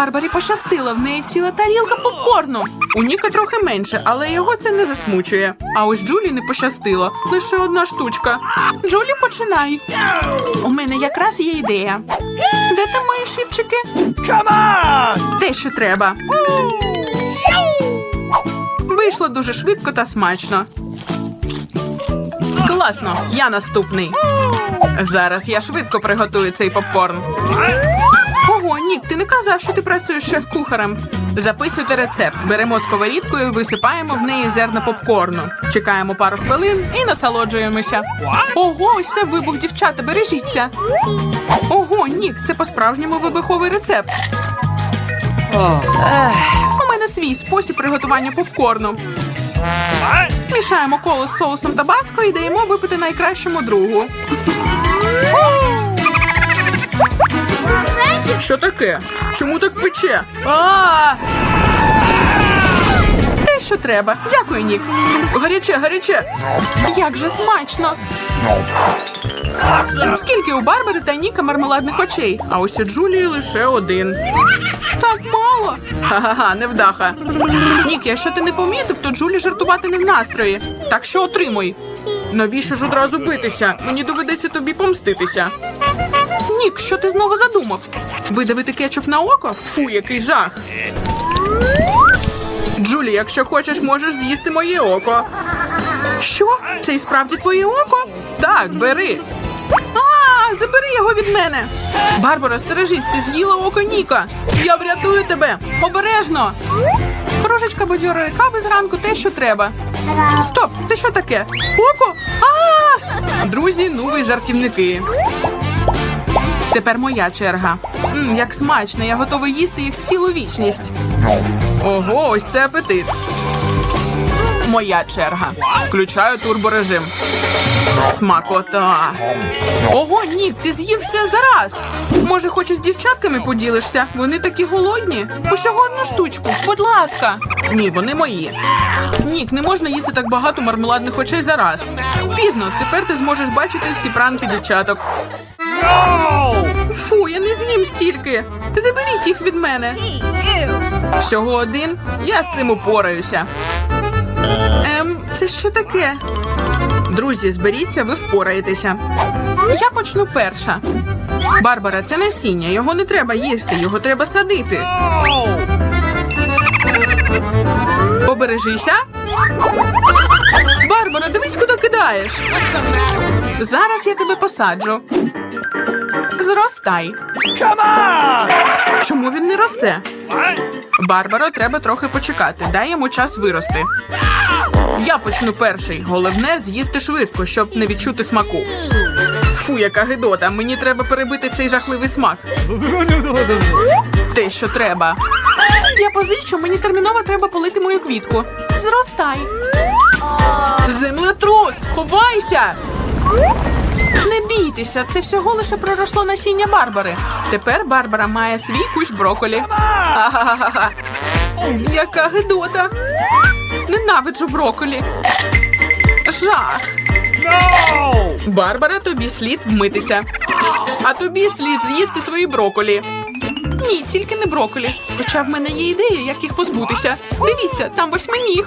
Барбарі пощастило, в неї ціла тарілка попкорну. У Ніка трохи менше, але його це не засмучує. А ось Джулі не пощастило. Лише одна штучка. Джулі, починай. У мене якраз є ідея. Де там мої шипчики? Те, що треба. Вийшло дуже швидко та смачно. Класно, я наступний. Зараз я швидко приготую цей попкорн. Ого, Нік, ти не казав, що ти працюєш шеф-кухарем. Записуйте рецепт. Беремо сковорідку і висипаємо в неї зерна попкорну. Чекаємо пару хвилин і насолоджуємося. Ого, ось це вибух, дівчата, бережіться. Ого, Нік, це по-справжньому вибуховий рецепт. У мене свій спосіб приготування попкорну. Мішаємо коло з соусом табаско і даємо випити найкращому другу. Що таке? Чому так пече? А! Те, що треба. Дякую, Нік. Гаряче, гаряче. Як же смачно. Скільки у Барбари та Ніка мармеладних очей, а ось у Джулії лише один. Так мало. Ха-ха-ха, невдаха. Нік, якщо ти не помітив, то Джулі жартувати не в настрої. Так що отримуй. Навіщо ж одразу битися? Мені доведеться тобі помститися. Нік, що ти знову задумав? Видавити кетчуп на око? Фу, який жах. Джулі, якщо хочеш, можеш з'їсти моє око. Що? Це і справді твоє око? Так, бери. А, забери його від мене. Барбара, стережись, ти з'їла око Ніка. Я врятую тебе. Обережно. Кружечка бадьорої кави зранку те, що треба. Стоп, це що таке? Око? А! Друзі, ну ви жартівники. Тепер моя черга. М, як смачно, я готова їсти їх цілу вічність. Ого, ось це апетит. Моя черга. Включаю турборежим. Смакота. Ого, ні, ти з'їв все зараз. Може, хоч із дівчатками поділишся? Вони такі голодні. Усього одну штучку. Будь ласка. Ні, вони мої. Нік, не можна їсти так багато мармеладних очей зараз. Пізно, тепер ти зможеш бачити всі пранки дівчаток. Фу, я не з'їм стільки. Заберіть їх від мене. Всього один. Я з цим упораюся. Ем, це що таке? Друзі, зберіться, ви впораєтеся. Я почну перша. Барбара, це насіння. Його не треба їсти, його треба садити. Побережися. Барбара, дивись, куди кидаєш. Зараз я тебе посаджу. Зростай. Come on! Чому він не росте? Барбаро, треба трохи почекати. Дай йому час вирости. Я почну перший. Головне з'їсти швидко, щоб не відчути смаку. Фу, яка гидота. Мені треба перебити цей жахливий смак. Те, що треба. Я позичу, мені терміново треба полити мою квітку. Зростай. Землетрус! Ховайся! Не бійтеся, це всього лише проросло насіння Барбари. Тепер Барбара має свій кущ броколі. Ха-ха-ха. Яка гидота! Ненавиджу броколі. Жах. Барбара, тобі слід вмитися. А тобі слід з'їсти свої броколі. Ні, тільки не броколі. Хоча в мене є ідея, як їх позбутися. Дивіться, там восьминіг.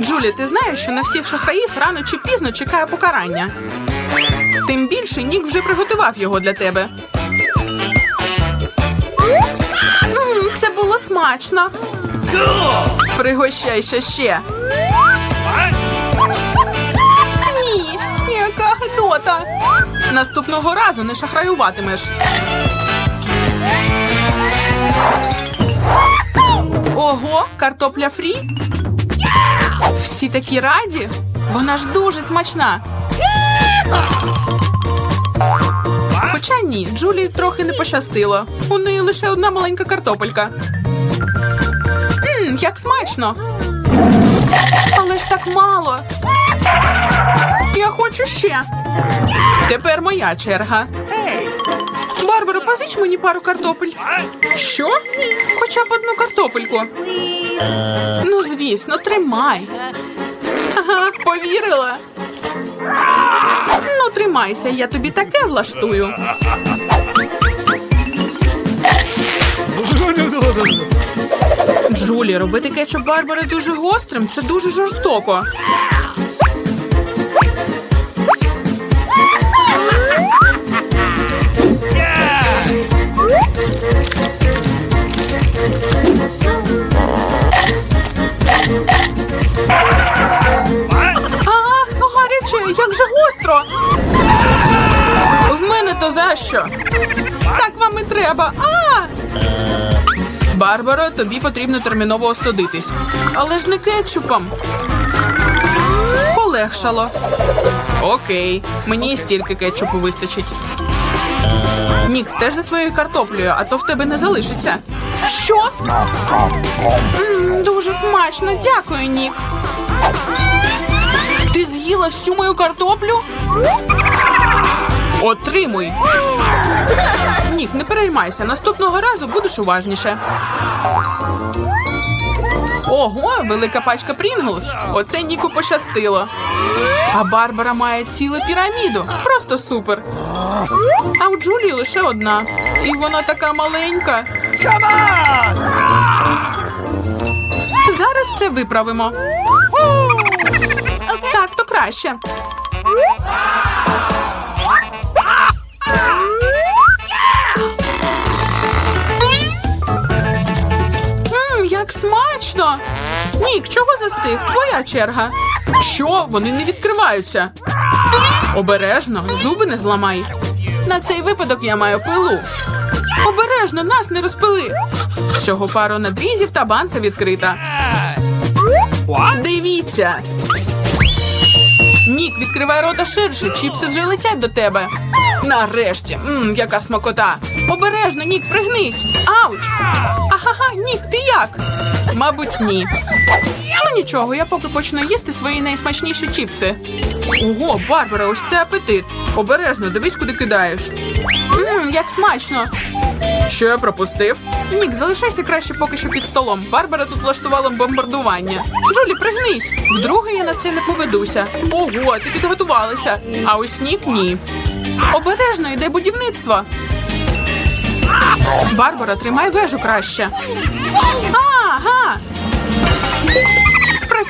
Джулі, ти знаєш, що на всіх шахраїх рано чи пізно чекає покарання. Тим більше Нік вже приготував його для тебе. Це було смачно. Пригощайся ще. Ні, яка гидота. Наступного разу не шахраюватимеш. Ого, картопля фрі? Всі такі раді. Вона ж дуже смачна. Хоча ні, Джулі трохи не пощастило. У неї лише одна маленька картопелька. Мм, як смачно. Але ж так мало. Я хочу ще. Тепер моя черга. Барбаро, позич мені пару картопель. Що? Хоча б одну картопельку. Ну, звісно, тримай. Ага, повірила. Ну, тримайся, я тобі таке влаштую. Джулі, робити кетчуп Барбари дуже гострим. Це дуже жорстоко. То? Так вам і треба. А! Барбаро, тобі потрібно терміново остудитись. Але ж не кетчупом. Полегшало. Окей, мені стільки кетчупу вистачить. Нікс, теж за своєю картоплею, а то в тебе не залишиться. Що? М, дуже смачно, дякую, Нік. Ти з'їла всю мою картоплю? Отримуй. Нік, не переймайся. Наступного разу будеш уважніше. Ого, велика пачка Прінглс. Оце Ніку пощастило. А Барбара має цілу піраміду. Просто супер. А у Джулії лише одна. І вона така маленька. Зараз це виправимо. Так, то краще. Нік, чого застиг? Твоя черга. Що? Вони не відкриваються. Обережно, зуби не зламай. На цей випадок я маю пилу. Обережно, нас не розпили. Всього пару надрізів та банка відкрита. Дивіться. Нік, відкривай рота ширше, чіпси вже летять до тебе. Нарешті, Мм, яка смакота. Обережно, Нік, пригнись. Ауч. Ахага, Нік, ти як? Мабуть, ні. Ну нічого, я поки почну їсти свої найсмачніші чіпси. Ого, Барбара, ось це апетит. Обережно, дивись, куди кидаєш. Мм, як смачно. Що я пропустив? Нік, залишайся краще поки що під столом. Барбара тут влаштувала бомбардування. Джулі, пригнись. Вдруге я на це не поведуся. Ого, ти підготувалася. А ось Нік ні. Обережно йде будівництво. Барбара, тримай вежу краще. Ага.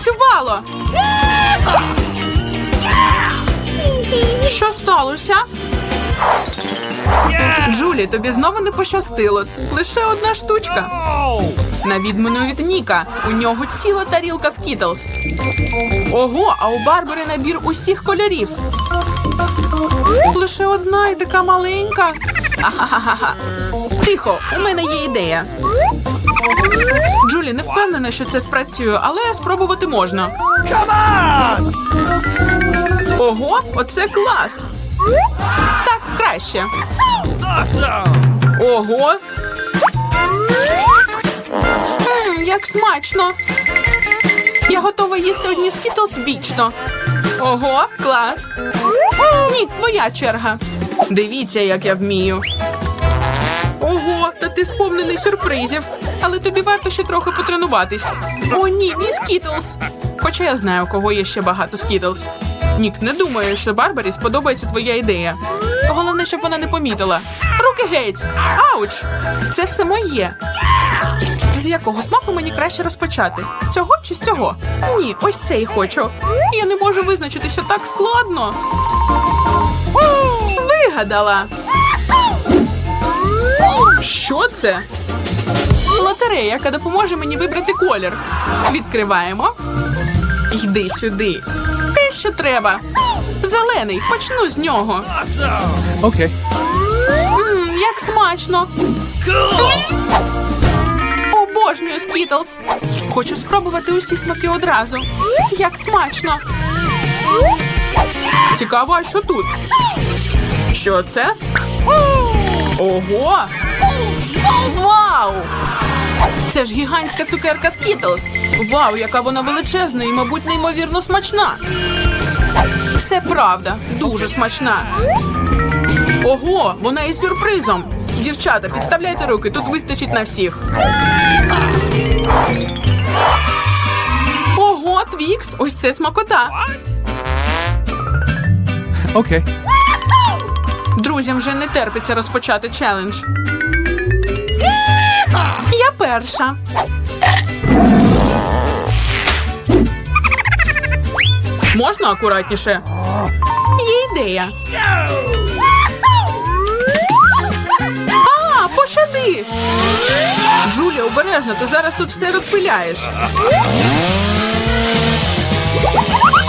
Спрацювало. Що сталося? Джулі, тобі знову не пощастило. Лише одна штучка. На відміну від Ніка, у нього ціла тарілка скітлз. Ого, а у Барбари набір усіх кольорів. Лише одна і така маленька. Тихо, у мене є ідея. Джулі, не впевнена, що це спрацює, але спробувати можна. Ого, оце клас. Так, краще. Ого. М, як смачно. Я готова їсти одні скітлс вічно. Ого, клас. Ні, твоя черга. Дивіться, як я вмію. Ого, та ти сповнений сюрпризів. Але тобі варто ще трохи потренуватись. О, ні, мій скітлс. Хоча я знаю, у кого є ще багато скітлс. Нік, не думаю, що Барбарі сподобається твоя ідея. Головне, щоб вона не помітила. Руки геть! Ауч! Це все моє. З якого смаку мені краще розпочати? З цього чи з цього? Ні, ось цей хочу. Я не можу визначитися так складно. Вигадала. Що це? Лотерея, яка допоможе мені вибрати колір. Відкриваємо. Йди сюди. Те, що треба. Зелений, почну з нього. Awesome! Okay. Як смачно. Cool! Обожнюю скітлс. Хочу спробувати усі смаки одразу. Як смачно. Цікаво, а що тут? Що це? Ого! Вау! Це ж гігантська цукерка Скітлс. Вау, яка вона величезна і, мабуть, неймовірно смачна. Це правда, дуже смачна. Ого, вона із сюрпризом. Дівчата, підставляйте руки, тут вистачить на всіх. Ого, Твікс, ось це смакота. Okay. Друзям вже не терпиться розпочати челендж. Я перша. Можна акуратніше? Є ідея. А, пощади! Джулія, обережно, ти зараз тут все розпиляєш.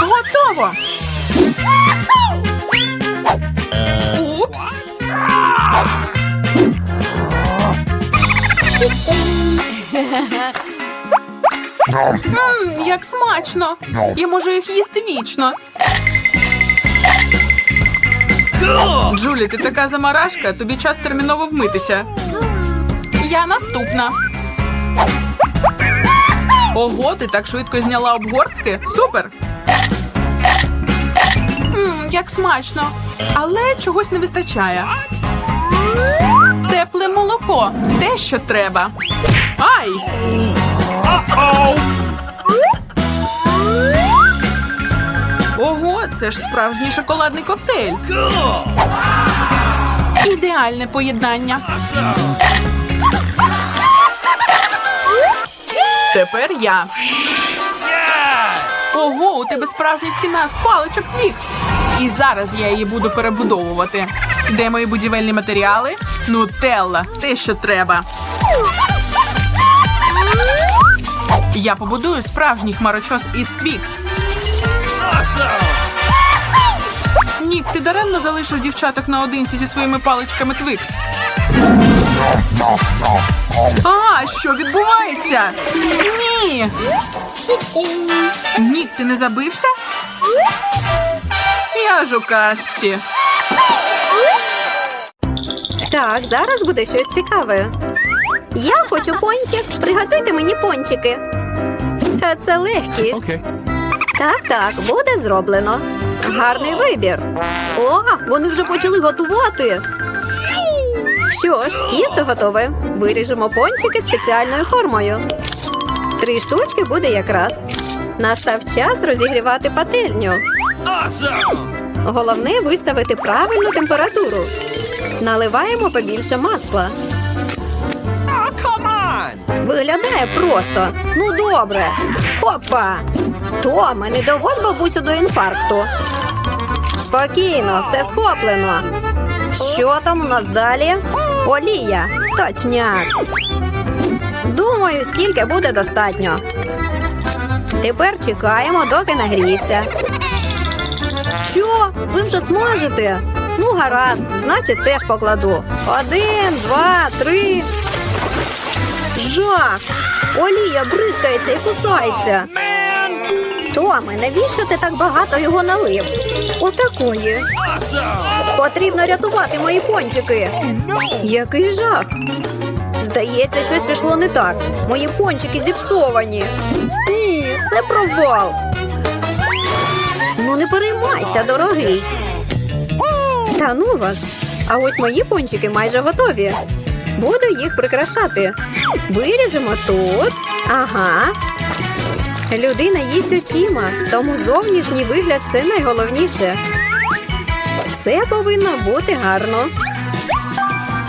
Готово. Упс. Як смачно. Я можу їх їсти вічно. Джулі, ти така замарашка, тобі час терміново вмитися. Я наступна. Ого, ти так швидко зняла обгортки? Супер! Як смачно. Але чогось не вистачає. Тепле молоко. Те, що треба. Ай! Ого, це ж справжній шоколадний коктейль. Ідеальне поєднання. Тепер я. Ого, у тебе справжня стіна з паличок Твікс. І зараз я її буду перебудовувати. Де мої будівельні матеріали? Нутелла, те, що треба. Я побудую справжній хмарочос із Твікс. Нік, ти даремно залишив дівчаток наодинці зі своїми паличками Твікс. А, що відбувається? Ні. Нік, ти не забився? Я ж у казці. Так, зараз буде щось цікаве. Я хочу пончик. Приготуйте мені пончики. Та це легкість. Okay. Так, так, буде зроблено. Гарний вибір. О, вони вже почали готувати. Що ж, тісто готове. Виріжемо пончики спеціальною формою. Три штучки буде якраз. Настав час розігрівати пательню. Awesome. Головне виставити правильну температуру. Наливаємо побільше масла. Oh, come on. Виглядає просто. Ну добре. Хопа. Томе, не доводь бабусю до інфаркту. Спокійно, все схоплено. Що там у нас далі? Олія. Точняк. Думаю, стільки буде достатньо. Тепер чекаємо, доки нагріється. Що? Ви вже смажете? Ну, гаразд, значить, теж покладу. Один, два, три. Жах! Олія бризкається і кусається. Томе, навіщо ти так багато його налив? Отакої. Потрібно рятувати мої пончики. Який жах. Здається, щось пішло не так. Мої пончики зіпсовані. Ні, це провал. Ну не переймайся, дорогий. Та ну вас. А ось мої пончики майже готові. Буду їх прикрашати. Виріжемо тут. Ага. Людина їсть очима, тому зовнішній вигляд це найголовніше. Все повинно бути гарно.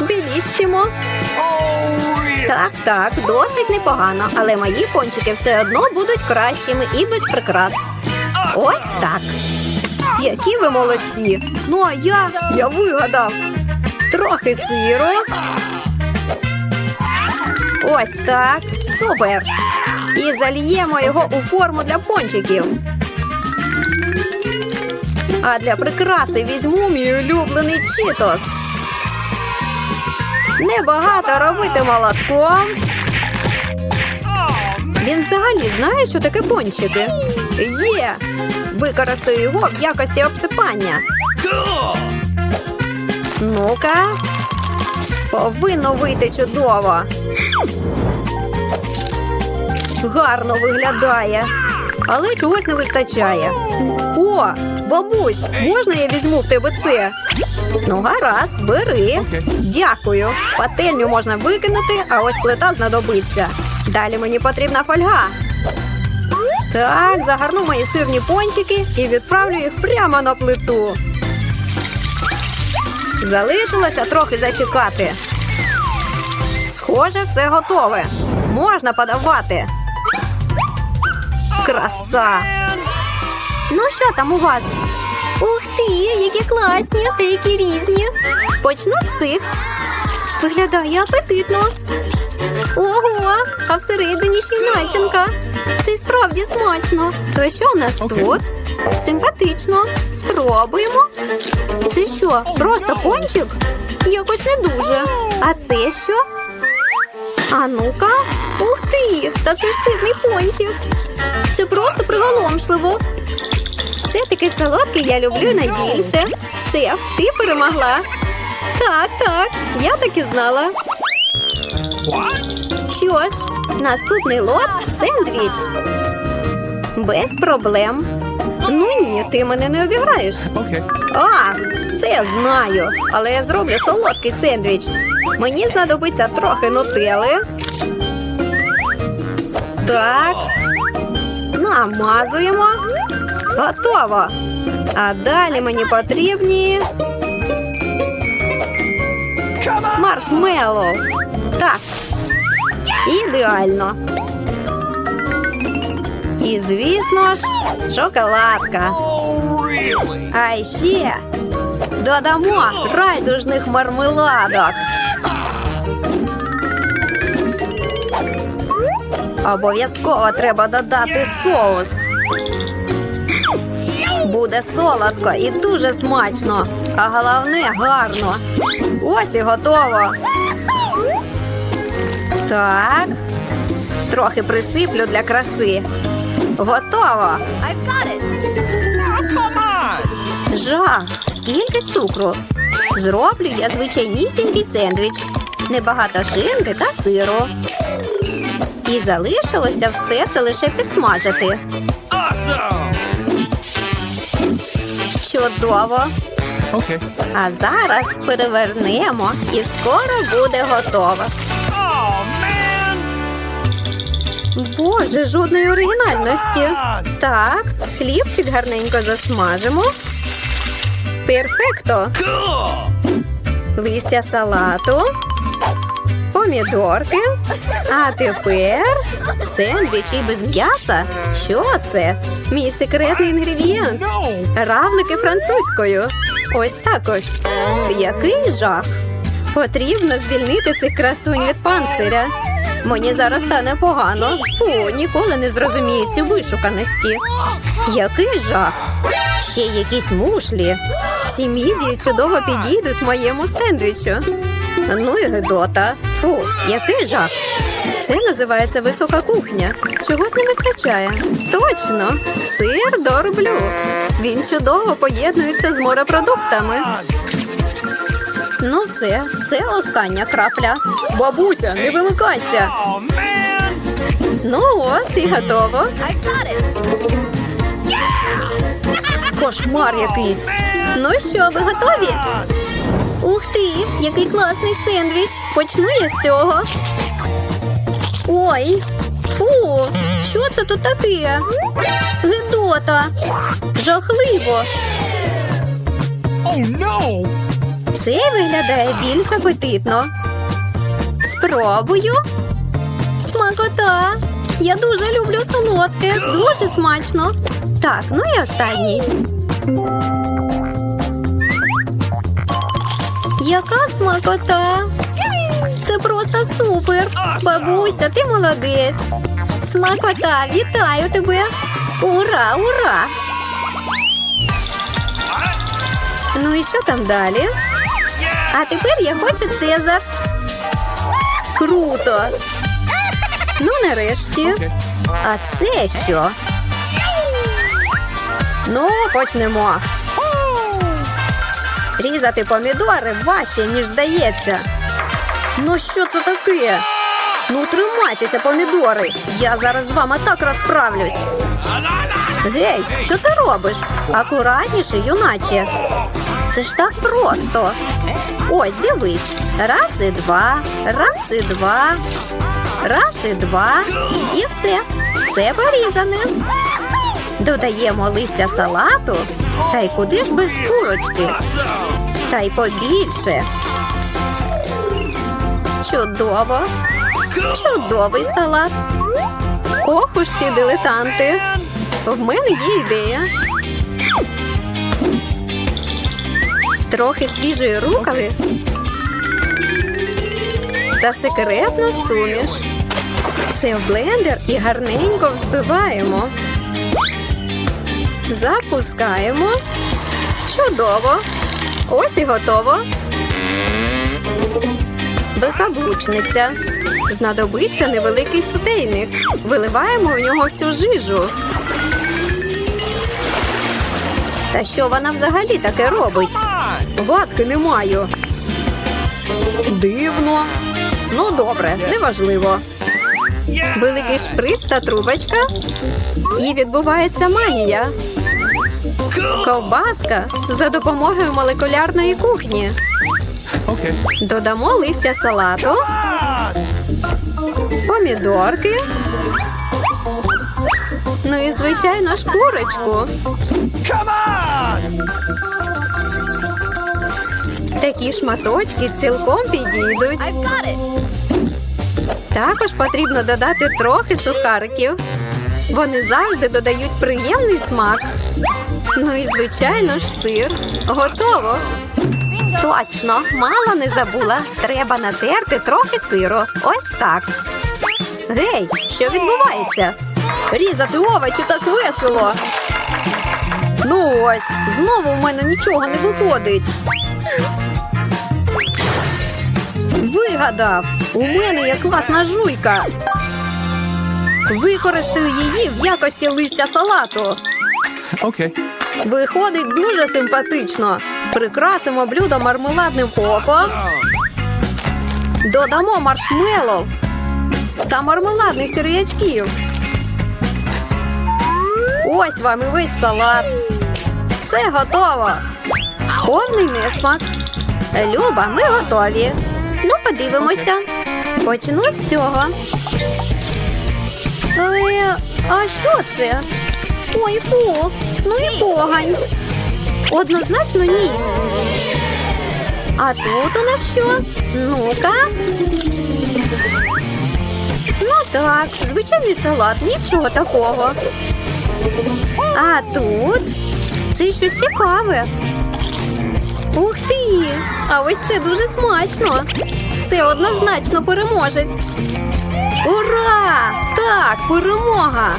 Беліссімо. Так, так, досить непогано, але мої пончики все одно будуть кращими і без прикрас. Ось так. Які ви молодці. Ну а я, я вигадав. Трохи сиру. Ось так. Супер. І зальємо його у форму для пончиків. А для прикраси візьму мій улюблений читос. Небагато робити молотком. Він взагалі знає, що таке пончики. Є. Використаю його в якості обсипання. Ну-ка. Повинно вийти чудово. Гарно виглядає. Але чогось не вистачає. О, бабусь, можна я візьму в тебе це? Ну, гаразд, бери. Дякую. Пательню можна викинути, а ось плита знадобиться. Далі мені потрібна фольга. Так, загорну мої сирні пончики і відправлю їх прямо на плиту. Залишилося трохи зачекати. Схоже, все готове. Можна подавати. Краса! Ну що там у вас? Ух ти, які класні та які різні. Почну з цих. Виглядає апетитно. Ого, а всередині ще й начинка. Це справді смачно. То що у нас тут? Симпатично. Спробуємо. Це що, просто пончик? Якось не дуже. А це що? А ну-ка. Ух ти! Та це ж сирний пончик. Це просто приголомшливо. Все-таки солодкий я люблю найбільше. Шеф, ти перемогла. Так, так, я так і знала. Що ж, наступний лот сендвіч. Без проблем. Ну ні, ти мене не обіграєш. Okay. Ах, це я знаю, але я зроблю солодкий сендвіч. Мені знадобиться трохи нутели. Так. Намазуємо. Готово. А далі мені потрібні маршмеллоу. Так. Ідеально. І, звісно ж, шоколадка. А ще додамо райдужних мармеладок. Обов'язково треба додати соус. Буде солодко і дуже смачно, а головне гарно. Ось і готово. Так. Трохи присиплю для краси. Готово. I've got it. Oh, come on! Жах, скільки цукру. Зроблю я звичайнісінький сендвіч. Небагато шинки та сиру. І залишилося все це лише підсмажити. Awesome! Чудово. Okay. А зараз перевернемо і скоро буде готово. Боже, жодної оригінальності. Так, хлібчик гарненько засмажимо. Перфекто. Листя салату, помідорки. А тепер сендвіч і без м'яса. Що це? Мій секретний інгредієнт. Равлики французькою. Ось так ось. Який жах. Потрібно звільнити цих красунь від панциря. Мені зараз стане погано. Фу, ніколи не зрозумію ці вишуканості. Який жах. Ще якісь мушлі. Ці мідії чудово підійдуть моєму сендвічу. Ну і гидота. Фу, який жах. Це називається висока кухня. Чогось не вистачає. Точно, сир дороблю. Він чудово поєднується з морепродуктами. Ну все, це остання крапля. Бабуся, не вимикайся. Ну от, і готово. Кошмар якийсь. Ну що, ви готові? Ух ти, який класний сендвіч. Почну я з цього. Ой, фу, що це тут таке? Гидота. Жахливо. Oh, no! Це виглядає більш апетитно. Спробую. Смакота. Я дуже люблю солодке. Дуже смачно. Так, ну і останній. Яка смакота? Це просто супер. Бабуся, ти молодець. Смакота, вітаю тебе. Ура, ура! Ну і що там далі? А тепер я хочу Цезар. Круто. Ну, нарешті. А це що? Ну, почнемо. Різати помідори важче, ніж здається. Ну, що це таке? Ну, тримайтеся, помідори. Я зараз з вами так розправлюсь. Гей, що ти робиш? Акуратніше, юначе. Це ж так просто. Ось, дивись. Раз і два, раз і два, раз і два. І все. Все порізане. Додаємо листя салату. Та й куди ж без курочки? Та й побільше. Чудово. Чудовий салат. Ох уж ці дилетанти. В мене є ідея. Трохи свіжої руколи та секретна суміш. Все в блендер і гарненько взбиваємо. Запускаємо. Чудово. Ось і готово. Викаблучниця. Знадобиться невеликий сотейник. Виливаємо в нього всю жижу. Та що вона взагалі таке робить? Гадки не маю. Дивно. Ну, добре, неважливо. Великий шприц та трубочка. І відбувається магія. Ковбаска за допомогою молекулярної кухні. Додамо листя салату, помідорки. Ну і звичайно ж Такі шматочки цілком підійдуть. Також потрібно додати трохи сухариків. Вони завжди додають приємний смак. Ну і звичайно ж сир. Готово. Точно, мало не забула. Треба натерти трохи сиру. Ось так. Гей, що відбувається? Різати овочі так весело. Ну ось, знову в мене нічого не виходить. Вигадав! У мене є класна жуйка. Використаю її в якості листя салату. Okay. Виходить дуже симпатично. Прикрасимо блюдо мармеладним оком, додамо маршмеллоу та мармеладних черв'ячків. Ось вам і весь салат. Все готово. Повний несмак. Люба, ми готові. Ну, подивимося. Почну з цього. Е, а що це? Ой, фу, ну і погань. Однозначно ні. А тут у нас що? Ну-ка. Ну так, звичайний салат, нічого такого. А тут це щось цікаве. Ух! А ось це дуже смачно. Це однозначно переможець. Ура! Так, перемога!